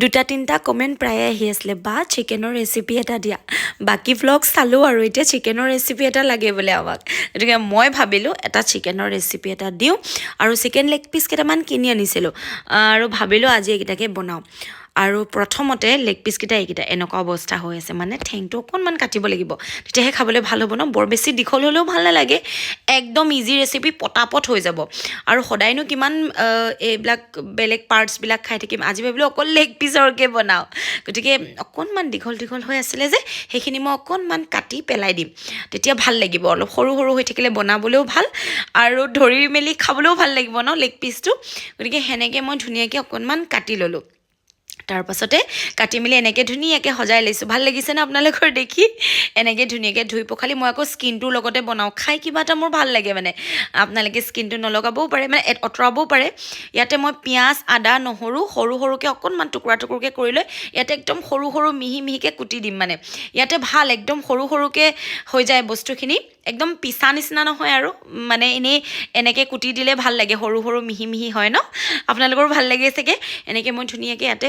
দুটা তিনিটা কমেণ্ট প্ৰায়ে আহি আছিলে, বা চিকেনৰ ৰেচিপি এটা দিয়া। বাকী ভ্লগ চালোঁ আৰু, এতিয়া চিকেনৰ ৰেচিপি এটা লাগে বোলে আমাক। গতিকে মই ভাবিলোঁ, এটা চিকেনৰ ৰেচিপি এটা দিওঁ। আৰু চিকেন লেগ পিচ কেইটামান কিনি আনিছিলোঁ। আৰু ভাবিলোঁ আজি এইকেইটাকে বনাওঁ। আৰু প্ৰথমতে লেগ পিচকেইটা এইকেইটা এনেকুৱা অৱস্থা হৈ আছে মানে ঠেংটো অকণমান কাটিব লাগিব। তেতিয়াহে খাবলৈ ভালো হ'ব ন? বৰ বেছি দীঘল হ'লেও ভালো নালাগে। একদম ইজি ৰেচিপি পটাপট হৈ যাব। আৰু সদায়নো কিমান এইবিলাক বেলেগ পাৰ্টছবিলাক খাই থাকিম। আজি ভাবিলোঁ অকল লেগ পিচৰকে বনাওঁ। গতিকে অকণমান দীঘল দীঘল হৈ আছিলে যে, সেইখিনি মই অকণমান কাটি পেলাই দিম। তেতিয়া ভালো লাগিব। অলপ সৰু সৰু হৈ থাকিলে বনাবলৈও ভালো আৰু ধৰি মেলি খাবলৈও ভালো লাগিব ন লেগ পিচটো? গতিকে সেনেকৈ মই ধুনীয়াকৈ অকণমান কাটি ল'লোঁ। তাৰ পাছতে কাটি মেলি এনেকৈ ধুনীয়াকৈ সজাই লৈছোঁ। ভালো লাগিছে ন আপোনালোকৰ দেখি? এনেকৈ ধুনীয়াকৈ ধুই পখালি মই আকৌ স্কিনটোৰ লগতে বনাওঁ। খাই কিবা এটা মোৰ ভালো লাগে মানে। আপোনালোকে স্কিনটো নলগাবও পাৰে মানে আঁতৰাবও পাৰে। ইয়াতে মই পিঁয়াজ, আদা, নহৰু সৰু সৰুকৈ অকণমান টুকুৰা টুকুৰকৈ কৰি লৈ ইয়াতে একদম সৰু সৰু মিহি মিহিকৈ কুটি দিম মানে। ইয়াতে ভালো একদম সৰু সৰুকৈ হৈ যায় বস্তুখিনি। একদম পিছা নিচিনা নহয় আৰু মানে এনেই এনেকৈ কুটি দিলে ভালো লাগে, সৰু সৰু মিহি মিহি হয় ন? আপোনালোকৰো ভালো লাগে চাগে? এনেকৈ মই ধুনীয়াকৈ ইয়াতে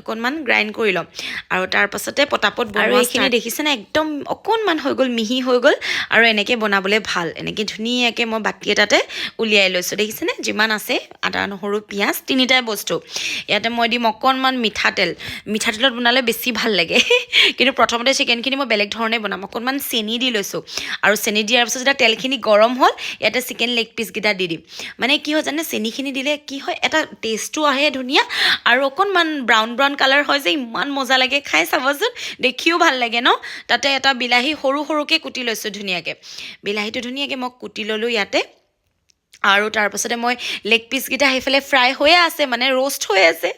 অকণমান গ্ৰাইণ্ড কৰি ল'ম। আৰু তাৰ পাছতে পটাপট আৰু এইখিনি দেখিছেনে একদম অকণমান হৈ গ'ল মিহি হৈ গ'ল। আৰু এনেকৈ বনাবলৈ ভালো। এনেকৈ ধুনীয়াকৈ মই বাতি এটাতে উলিয়াই লৈছোঁ। দেখিছেনে? যিমান আছে আদা নহৰু পিঁয়াজ তিনিটাই বস্তু। ইয়াতে মই দিম অকণমান মিঠাতেল। মিঠাতেলত বনালে বেছি ভালো লাগে। কিন্তু প্ৰথমতে চিকেনখিনি মই বেলেগ ধৰণে বনাম। অকণমান চেনি দি লৈছোঁ। আৰু চেনি দিয়াৰ পিছত যেতিয়া তেলখিনি গৰম হ'ল ইয়াতে চিকেন লেগ পিচকেইটা দি দিম। মানে কি হয় জানে? চেনিখিনি দিলে কি হয়? এটা টেষ্টো আহে ধুনীয়া। আৰু অকণমান ব্ৰাউন ব্ৰাউন কালাৰ হয় যে ইমান মজা লাগে। খাই চাবচোন দেখিও ভাল লাগে ন? তাতে এটা বিলাহী সৰু সৰুকৈ কুটি লৈছোঁ ধুনীয়াকৈ। বিলাহীটো ধুনীয়াকৈ মই কুটি ল'লোঁ ইয়াতে। আৰু তাৰপাছতে মই লেগ পিচকেইটা সেইফালে ফ্ৰাই হৈয়ে আছে মানে ৰ'ষ্ট হৈ আছে।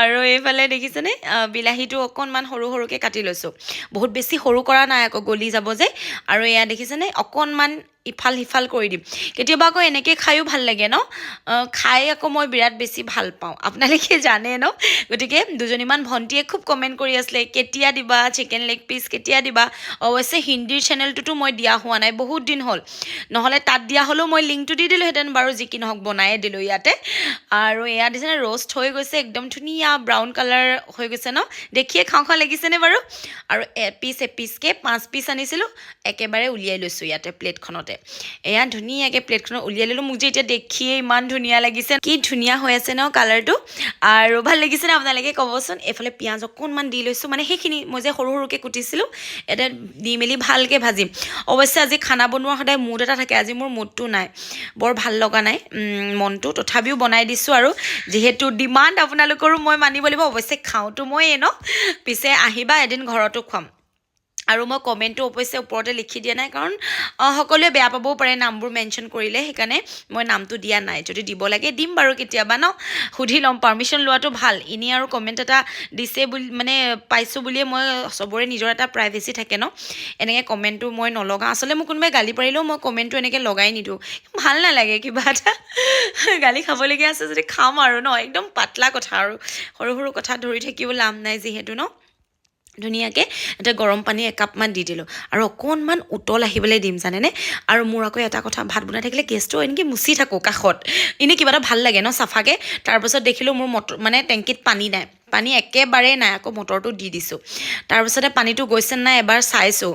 আৰু এইফালে দেখিছেনে? বিলাহীটো অকণমান সৰু সৰুকৈ কাটি লৈছোঁ। বহুত বেছি সৰু কৰা নাই আকৌ গলি যাব যে। আৰু এয়া দেখিছেনে? অকণমান ইফাল সিফাল কৰি দিম। কেতিয়াবা আকৌ এনেকৈ খায়ো ভাল লাগে ন? খাই আকৌ মই বিৰাট বেছি ভাল পাওঁ। আপোনালোকে জানে ন? গতিকে দুজনীমান ভণ্টীয়ে খুব কমেণ্ট কৰি আছিলে কেতিয়া দিবা? চিকেন লেগ পিচ কেতিয়া দিবা? অৱশ্যে হিন্দীৰ চেনেলটোতো মই দিয়া হোৱা নাই বহুত দিন হ'ল। নহ'লে তাত দিয়া হ'লেও মই লিংকটো দি দিলোঁহেঁতেন বাৰু যি কি নহওক বনায়ে দিলোঁ ইয়াতে। আৰু এয়া দিছেনে ৰ'ষ্ট হৈ গৈছে একদম ধুনীয়া ব্ৰাউন কালাৰ হৈ গৈছে ন? দেখিয়ে খাওঁ খাওঁ লাগিছেনে বাৰু? আৰু এপিচ এপিচকৈ পাঁচ পিচ আনিছিলোঁ, একেবাৰে উলিয়াই লৈছোঁ ইয়াতে প্লেটখনতে। এয়া ধুনীয়াকৈ প্লেটখনত উলিয়াই ল'লোঁ, মোক যে এতিয়া দেখিয়ে ইমান ধুনীয়া লাগিছে। কি ধুনীয়া হৈ আছে ন কালাৰটো আৰু ভালো লাগিছে নে আপোনালোকে ক'বচোন? এইফালে পিঁয়াজ অকণমান দি লৈছোঁ মানে সেইখিনি মই যে সৰু সৰুকৈ কুটিছিলোঁ, এটা দি মেলি ভালকৈ ভাজিম। অৱশ্যে আজি খানা বনোৱা সদায় মুড এটা থাকে, আজি মোৰ মুডটো নাই। বৰ ভালো লগা নাই মনটো। তথাপিও বনাই দিছোঁ আৰু, যিহেতু ডিমাণ্ড আপোনালোকৰো মই মানিব লাগিব অৱশ্যে খাওঁতো ময়েই ন। পিছে আহিবা এদিন ঘৰতো খুৱাম। আৰু মই কমেণ্টটো অৱশ্যে ওপৰতে লিখি দিয়া নাই কাৰণ সকলোৱে বেয়া পাবও পাৰে নামবোৰ মেনশ্যন কৰিলে সেইকাৰণে মই নামটো দিয়া নাই। যদি দিব লাগে দিম বাৰু কেতিয়াবা ন? সুধি ল'ম পাৰ্মিশ্যন লোৱাটো ভাল। এনেই আৰু কমেণ্ট এটা দিছে বুলি মানে পাইছোঁ বুলিয়ে মই চবৰে নিজৰ এটা প্ৰাইভেচি থাকে ন? এনেকৈ কমেণ্টটো মই নলগাওঁ। আচলতে মোক কোনোবাই গালি পাৰিলেও মই কমেণ্টটো এনেকৈ লগাই নিদিওঁ। ভাল নালাগে কিবা এটা। গালি খাবলগীয়া আছে যদি খাম আৰু ন? একদম পাতলা কথা আৰু। সৰু সৰু কথা ধৰি থাকিব লাভ নাই যিহেতু ন? ধুনীয়াকৈ এটা গৰম পানী একাপমান দি দিলোঁ। আৰু অকণমান উতল আহিবলৈ দিম, জানেনে? আৰু মোৰ আকৌ এটা কথা, ভাত বনাই থাকিলে গেছটো এনেকৈ মুচি থাকোঁ কাষত। এনেই কিবা এটা ভালো লাগে ন চাফাকৈ? তাৰপাছত দেখিলোঁ মোৰ মটৰ মানে টেংকিত পানী নাই। পানী একেবাৰেই নাই, আকৌ মটৰটো দি দিছোঁ। তাৰপিছতে পানীটো গৈছে নাই এবাৰ চাইছোঁ।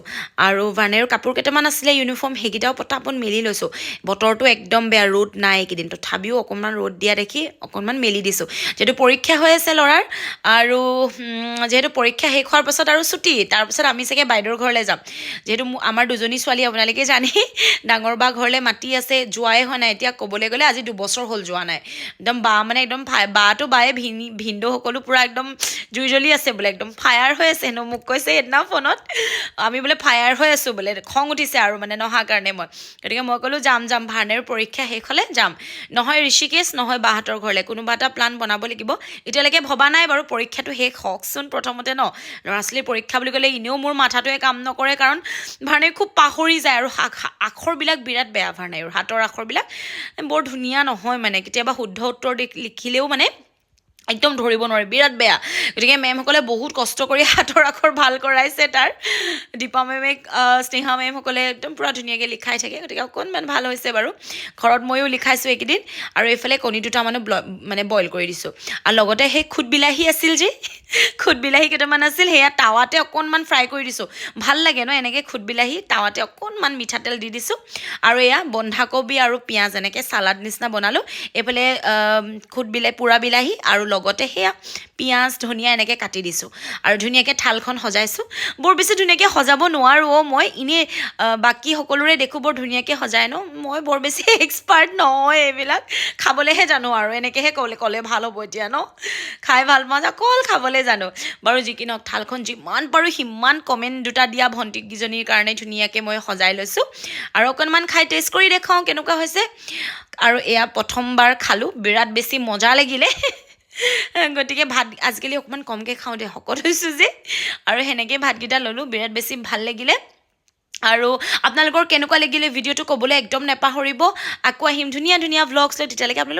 আৰু ভাৰ্ণেৰৰ কাপোৰ কেইটামান আছিলে ইউনিফৰ্ম সেইকেইটাও পটাপট মেলি লৈছোঁ। বতৰটো একদম বেয়া, ৰ'দ নাই এইকেইদিন। তথাপিও অকণমান ৰ'দ দিয়া দেখি অকণমান মেলি দিছোঁ। যিহেতু পৰীক্ষা হৈ আছে ল'ৰাৰ, আৰু যিহেতু পৰীক্ষা শেষ হোৱাৰ পাছত আৰু ছুটি তাৰপিছত আমি চাগে বাইদেউৰ ঘৰলৈ যাম। যিহেতু মোৰ- আমাৰ দুজনী ছোৱালী, আপোনালোকে জানেই ডাঙৰ বা ঘৰলৈ মাতি আছে, যোৱাই হোৱা নাই। এতিয়া ক'বলৈ গ'লে আজি দুবছৰ হ'ল যোৱা নাই। একদম বা মানে একদম বাটো বায়ে ভিনি ভিনদেউ সকলো পূৰা একদম জুই জ্বলি আছে বোলে একদম ফায়াৰ হৈ আছে। হেনো মোক কৈছে সেইদিনা ফোনত আমি বোলে ফায়াৰ হৈ আছোঁ বোলে খং উঠিছে আৰু মানে নহাৰ কাৰণে মই। গতিকে মই ক'লোঁ যাম যাম ভাৰ্ণেৰ পৰীক্ষা শেষ হ'লে যাম। নহয় ঋষিকেশ নহয় বাহঁতৰ ঘৰলৈ কোনোবা এটা প্লান বনাব লাগিব। এতিয়ালৈকে ভবা নাই বাৰু পৰীক্ষাটো শেষ হওকচোন প্ৰথমতে ন। ল'ৰা ছোৱালীৰ পৰীক্ষা বুলি ক'লে এনেও মোৰ মাথাটোৱে কাম নকৰে কাৰণ ভাৰ্ণে খুব পাহৰি যায় আৰু আখ- আখৰবিলাক বিৰাট বেয়া ভাৰ্ণেৰ হাতৰ আখৰবিলাক। বৰ ধুনীয়া নহয় মানে কেতিয়াবা শুদ্ধ উত্তৰ দি- লিখিলেও মানে একদম ধৰিব নোৱাৰি, বিৰাট বেয়া। গতিকে মেমসকলে বহুত কষ্ট কৰি হাতৰ আখৰ ভালো কৰাইছে তাৰ। দীপা মেমে স্নেহা মেমসকলে একদম পূৰা ধুনীয়াকৈ লিখাই থাকে। গতিকে অকণমান ভালো হৈছে বাৰু। ঘৰত ময়ো লিখাইছোঁ এইকেইদিন। আৰু এইফালে কণী দুটা মানে ব্ল- মানে বইল কৰি দিছোঁ। আৰু লগতে সেই খুদ বিলাহী আছিল যে খুদ বিলাহী কেইটামান আছিল, সেয়া টাৱাতে অকণমান ফ্ৰাই কৰি দিছোঁ। ভালো লাগে ন এনেকৈ খুদ বিলাহী টাৱাতে অকণমান মিঠাতেল দি দিছোঁ। আৰু এয়া বন্ধাকবি আৰু পিঁয়াজ এনেকৈ চালাড নিচিনা বনালোঁ। এইফালে খুদ বিলাহী পোৰা বিলাহী আৰু লগতে সেয়া পিঁয়াজ ধনিয়া এনেকৈ কাটি দিছোঁ। আৰু ধুনীয়াকৈ থালখন সজাইছোঁ। বৰ বেছি ধুনীয়াকৈ সজাব নোৱাৰোঁ অ' মই এনেই বাকী সকলোৰে দেখোঁ বৰ ধুনীয়াকৈ সজাই ন। মই বৰ বেছি এক্সপাৰ্ট নহয় এইবিলাক। খাবলৈহে জানো আৰু এনেকৈহে ক'লে ক'লে ভাল হ'ব এতিয়া ন। খাই ভাল পাওঁ অকল খাবলৈ জানো। বাৰু যি কি নহওক থালখন যিমান পাৰোঁ সিমান কমেণ্ট দুটা দিয়া ভণ্টিকেইজনীৰ কাৰণে ধুনীয়াকৈ মই সজাই লৈছোঁ। আৰু অকণমান খাই টেষ্ট কৰি দেখাওঁ কেনেকুৱা হৈছে। আৰু এয়া প্ৰথমবাৰ খালোঁ বিৰাট বেছি মজা লাগিলে। গতিকে ভাত আজিকালি অকণমান কমকৈ খাওঁ দে শকত হৈছোঁ যে। আৰু সেনেকৈ ভাতকেইটা ল'লোঁ বিৰাট বেছি ভাল লাগিলে। আৰু আপোনালোকৰ কেনেকুৱা লাগিলে ভিডিঅ'টো ক'বলৈ একদম নেপাহৰিব। আকৌ আহিম ধুনীয়া ধুনীয়া ভ্লগছ লৈ তেতিয়ালৈকে আপোনালোক